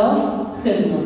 都很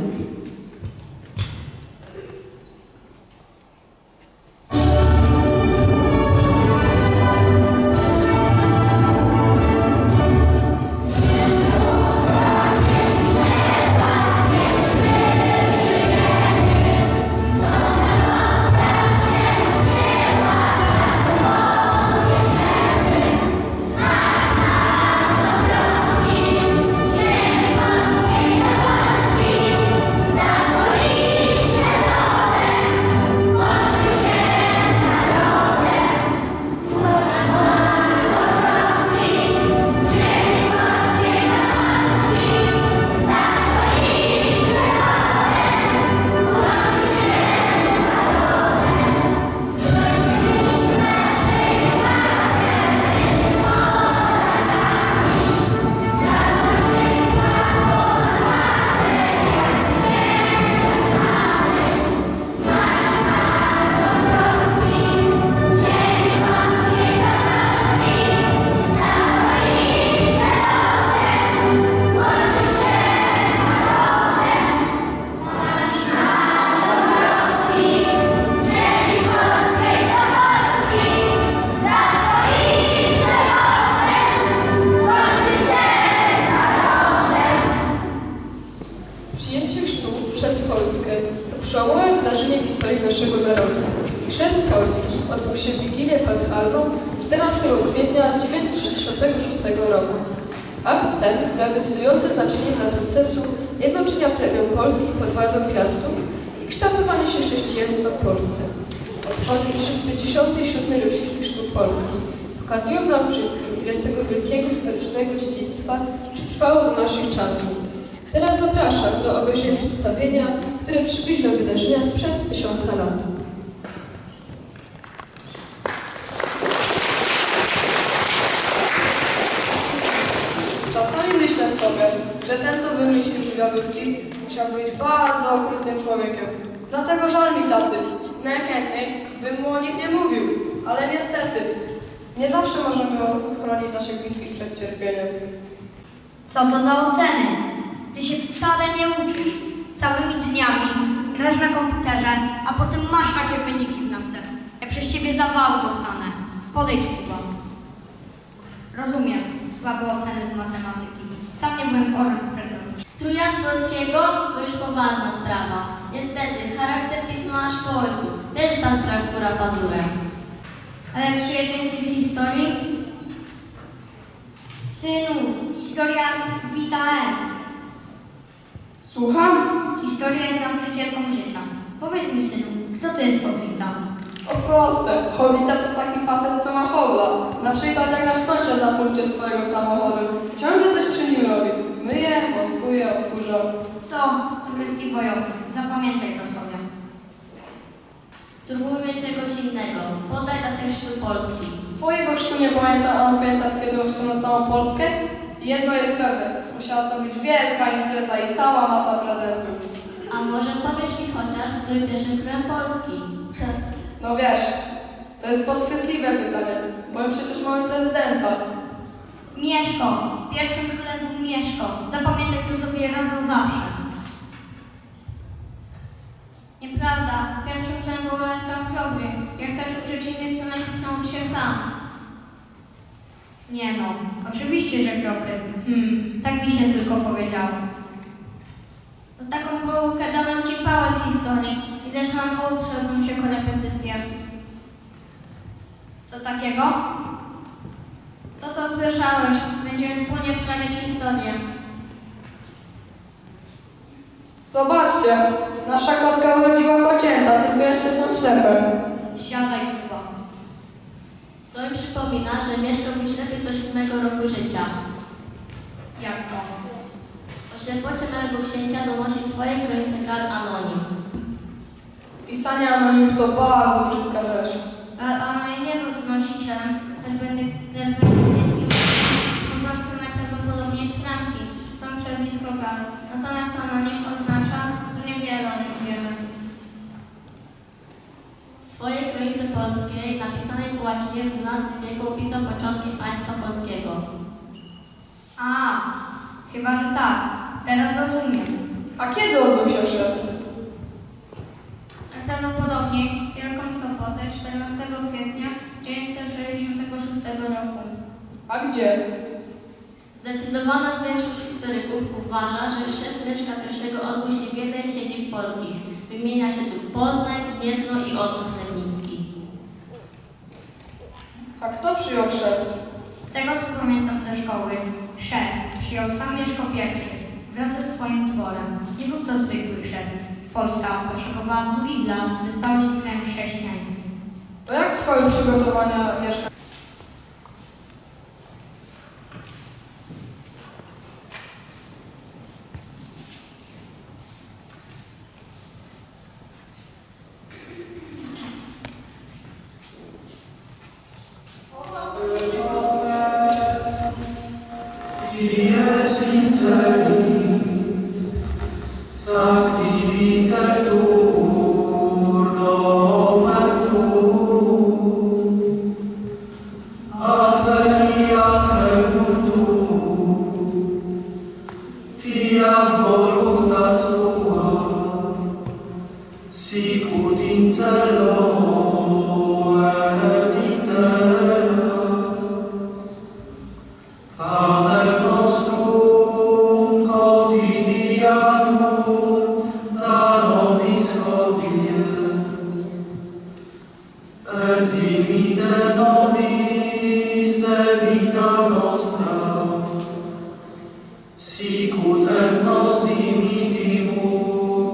chrześcijaństwa w Polsce. Obchody 357. rocznicy chrztu Polski pokazują nam wszystkim, ile z tego wielkiego historycznego dziedzictwa przetrwało do naszych czasów. Teraz zapraszam do obejrzenia przedstawienia, które przybliży nam wydarzenia sprzed tysiąca lat. Czasami myślę sobie, że ten, co wymyślił wywiadówki, musiał być bardzo okrutnym człowiekiem. Dlatego żal mi taty. Najchętniej bym mu o nich nie mówił, ale niestety nie zawsze możemy ochronić naszych bliskich przed cierpieniem. Co to za oceny? Ty się wcale nie uczysz. Całymi dniami grasz na komputerze, a potem masz takie wyniki w nauce. Ja przez ciebie zawału dostanę. Podejdź Kuba. Rozumiem słabe oceny z matematyki. Sam nie byłem orem z. Trójka z polskiego to już poważna sprawa. Niestety, charakter pisma ojcu. Też pan strach góra pazurem. Ale jeden z historii? Synu, historia vita est. Słucham? Historia jest nauczycielką życia. Powiedz mi, synu, kto to jest Hobbita? To proste. Hobica to taki facet, co ma hobla. Na przykład jak nasz sąsiad na punkcie swojego samochodu. Ciągle coś przy nim robi. Myje, woskuje, odkurza. Co? To grecki wojownik. Zapamiętaj to sobie. Spróbujmy czegoś innego. Podaj na tekstu Polski. Swojego chrztu nie pamiętam, a mam pamiętać, kiedy ochrzczono całą Polskę? Jedno jest pewne. Musiała to być wielka impreza i cała masa prezentów. A może powiesz mi chociaż, kto jest pierwszym królem Polski? No wiesz, to jest podchwytliwe pytanie, bo my przecież mamy prezydenta. Mieszko. Pierwszym królem był Mieszko. Zapamiętaj to sobie raz na zawsze. Nieprawda. Pierwszym królem był Lesław Chrobry. Jak chcesz uczyć innych, to najpierw naucz się sam. Nie no, oczywiście, że kropry. Hmm, tak mi się tylko powiedziało. Za taką połówkę dałam ci pałę z historii i zaczęłam uprzedzą się korepetycję. Co takiego? To, co słyszałeś, będziemy wspólnie przerabiać historię. Zobaczcie, nasza kotka urodziła kocięta, tylko jeszcze są ślepe. Siadaj chyba. To mi przypomina, że mieszkał mi ślepy do siódmego roku życia. Jak to? O ślepocie małego księcia donosi swoje granice kart anonim. Pisanie anonimów to bardzo brzydka rzecz. Natomiast anonim oznacza, że niewiele o nim wiemy. Swoje granice polskiej napisanej po po łacinie w XII wieku opisał początki państwa polskiego. A, chyba, że tak. Teraz rozumiem. A kiedy odbył się chrzest? Najprawdopodobniej Wielką Sobotę 14 kwietnia 966 roku. A gdzie? Zdecydowana większość historyków uważa, że chrzest Leszka I odbył się w jednej z siedzib polskich. Wymienia się tu Poznań, Gniezno i Ostrów Legnicki. A kto przyjął chrzest? Z tego co pamiętam ze szkoły, chrzest przyjął sam Mieszko I wraz ze swoim dworem. Nie był to zwykły chrzest. Polska potrzebowała długich lat, by stała się krajem chrześcijańskim. To jak trwały przygotowania mieszkań? Янь на зимі діму.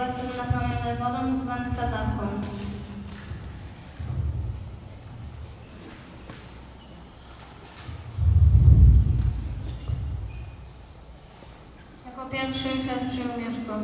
Stoi basen napełniony wodą zwany sadzawką. Jako pierwszy chrzest przyjął Mieszko.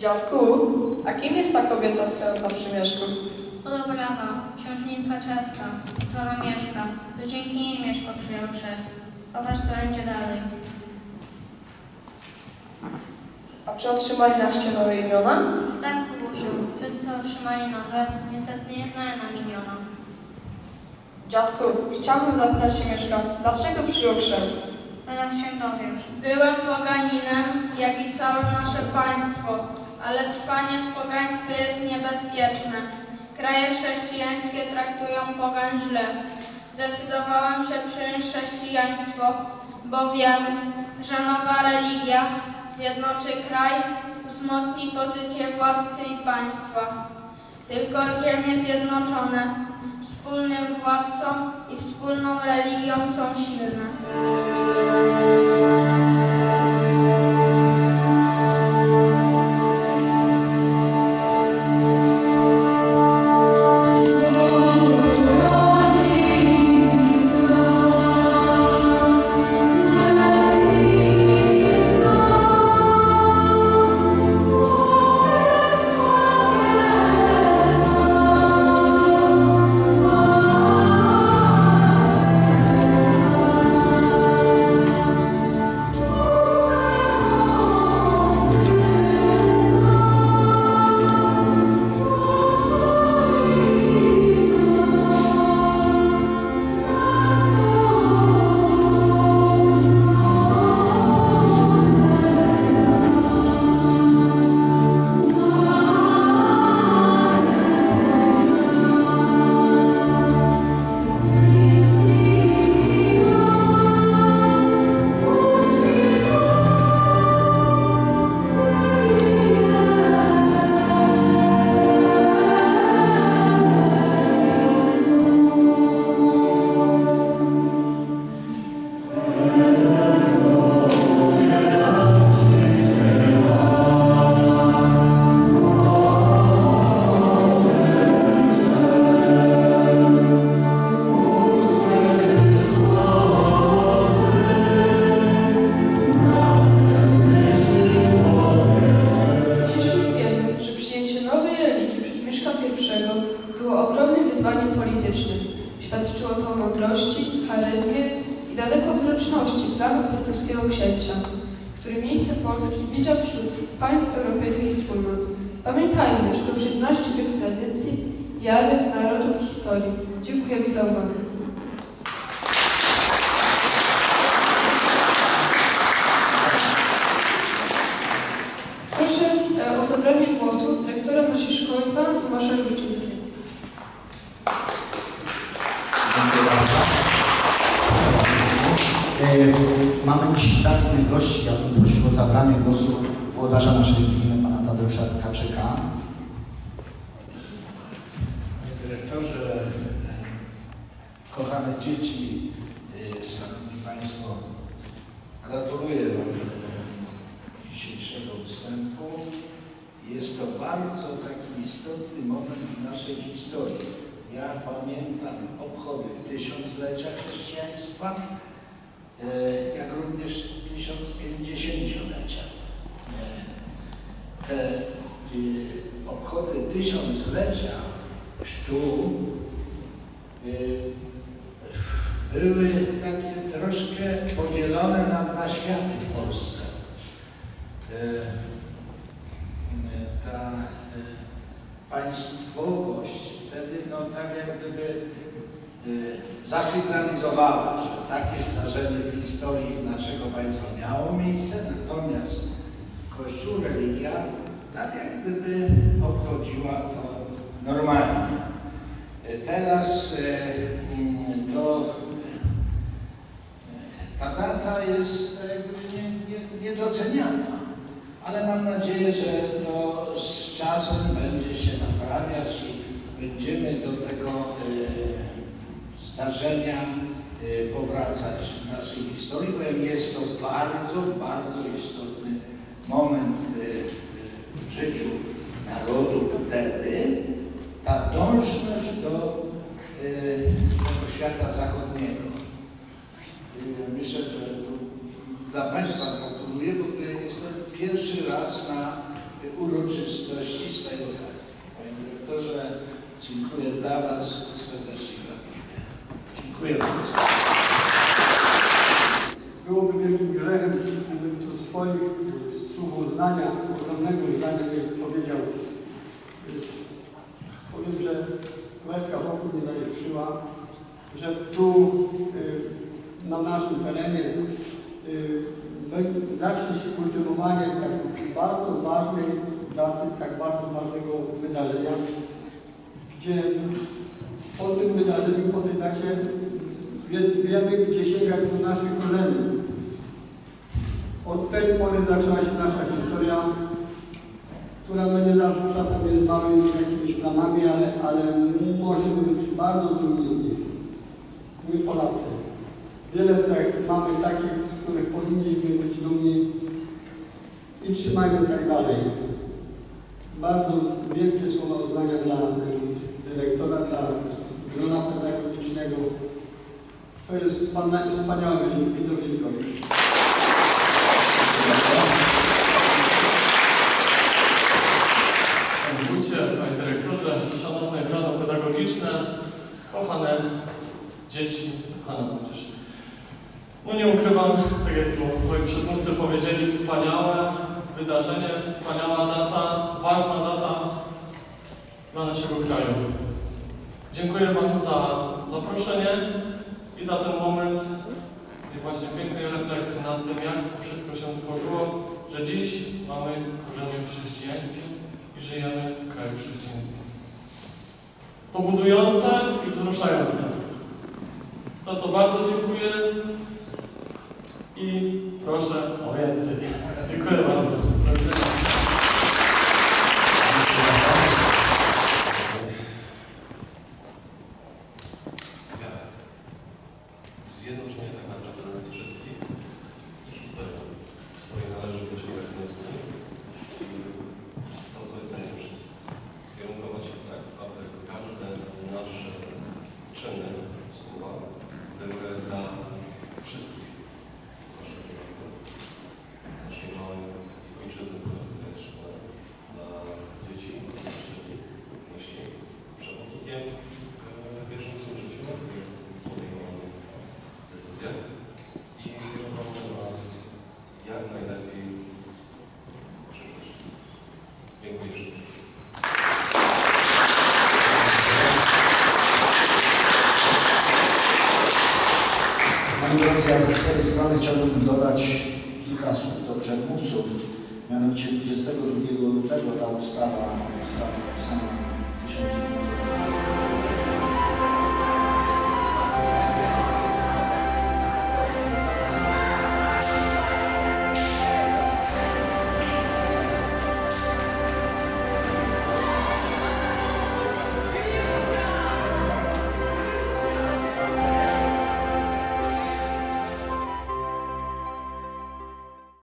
Dziadku, a kim jest ta kobieta stojąca przy mieszku? Podobrawa, księżniczka czeska, żona Mieszka, to dzięki niej Mieszko przyjął chrzest. Popatrz, co będzie dalej. A czy otrzymali na chrzcie nowe imiona? Tak, Kubusiu, wszyscy otrzymali nowe, niestety nie znają nam imiona. Dziadku, chciałbym zapytać się Mieszka, dlaczego przyjął chrzest? Teraz się dowiesz. Byłem poganinem, jak i całe nasze państwo, ale trwanie w pogaństwie jest niebezpieczne. Kraje chrześcijańskie traktują pogań źle. Zdecydowałem się przyjąć chrześcijaństwo, bo wiem, że nowa religia zjednoczy kraj, wzmocni pozycję władcy i państwa. Tylko ziemie zjednoczone wspólnym władcą i wspólną religią są silne. Widział wśród państw europejskich wspólnot. Pamiętajmy, że to już 11 wieków tradycji, wiary, narodu i historii. Dziękujemy za uwagę. Proszę e, o zabranie głosu dyrektora naszej szkoły, pana Tomasza Ruszczyńskiego. Mamy dziś zacnych gości. Ja bym prosił o zabranie głosu włodarza naszej gminy, pana Tadeusza Tkaczyka. Panie dyrektorze, kochane dzieci, e, szanowni państwo, gratuluję wam e, dzisiejszego występu. Jest to bardzo taki istotny moment w naszej historii. Ja pamiętam obchody tysiąclecia chrześcijaństwa, jak również 1050-lecia. E, Te e, obchody tysiąclecia y, były takie troszkę podzielone na dwa światy w Polsce. Ta państwowość wtedy no tak jak gdyby zasygnalizowała, że takie zdarzenie w historii naszego państwa miało miejsce, natomiast Kościół, religia tak jak gdyby obchodziła to normalnie. E, Teraz e, mm, to ta data jest nie, nie, niedoceniana, ale mam nadzieję, że to z czasem będzie się naprawiać i będziemy do tego zdarzenia e, powracać w naszej historii, bowiem jest to bardzo, bardzo istotny moment e, e, w życiu narodu wtedy, ta dążność do tego świata zachodniego. Myślę, że tu dla Państwa gratuluję, bo to jestem pierwszy raz na uroczystości z tego kraju. Panie dyrektorze, dziękuję dla Was, serdecznie. Dziękuję bardzo. Byłoby wielkim grzechem, gdybym tu swoich y, słów uznania, ogromnego zdania nie powiedział. Y, Powiem, że łezka wokół mnie zaiskrzyła, że tu y, na naszym terenie bę- zacznie się kultywowanie tak bardzo ważnej daty, tak bardzo ważnego wydarzenia, gdzie po tym wydarzeniu, po tej dacie wiemy, gdzie sięgać do naszych korzeni. Od tej pory zaczęła się nasza historia, która no nie zawsze czasem jest małymi jakimiś plamami, ale, ale możemy być bardzo dumni z nich. My Polacy. Wiele cech mamy takich, z których powinniśmy być dumni i trzymajmy tak dalej. Bardzo wielkie słowa uznania dla dyrektora, dla grona pedagogicznego. To jest wspania- wspaniałe widowisko już. Panie Wójcie, Panie Dyrektorze, Szanowne grono pedagogiczne, kochane dzieci, kochana młodzież. No nie ukrywam, tak jak tu moi przedmówcy powiedzieli, wspaniałe wydarzenie, wspaniała data, ważna data dla naszego kraju. Dziękuję Wam za zaproszenie i za ten moment właśnie pięknej refleksji nad tym, jak to wszystko się tworzyło, że dziś mamy korzenie chrześcijańskie i żyjemy w kraju chrześcijańskim. To budujące i wzruszające. Za co bardzo dziękuję i proszę o więcej. Dziękuję bardzo. Do widzenia. wiara. Zjednoczenie tak naprawdę nas wszystkich i historią, z której należy wyciągać wnioski i to, co jest najlepsze. Kierunkować się tak, aby każde nasze czyny, słowa były dla wszystkich naszego narodu, naszej małej ojczyzny, która jest dla dzieci, nauczycieli, gości, przewodnikiem w bieżącym życiu, w bieżącym podejmowanych decyzjach i kierował Dziękuję wszystkim. Moi drodzy, ja ze swojej strony chciałbym dodać kilka słów do przedmówców. Mianowicie 22 lutego ta ustawa została podpisana w 1900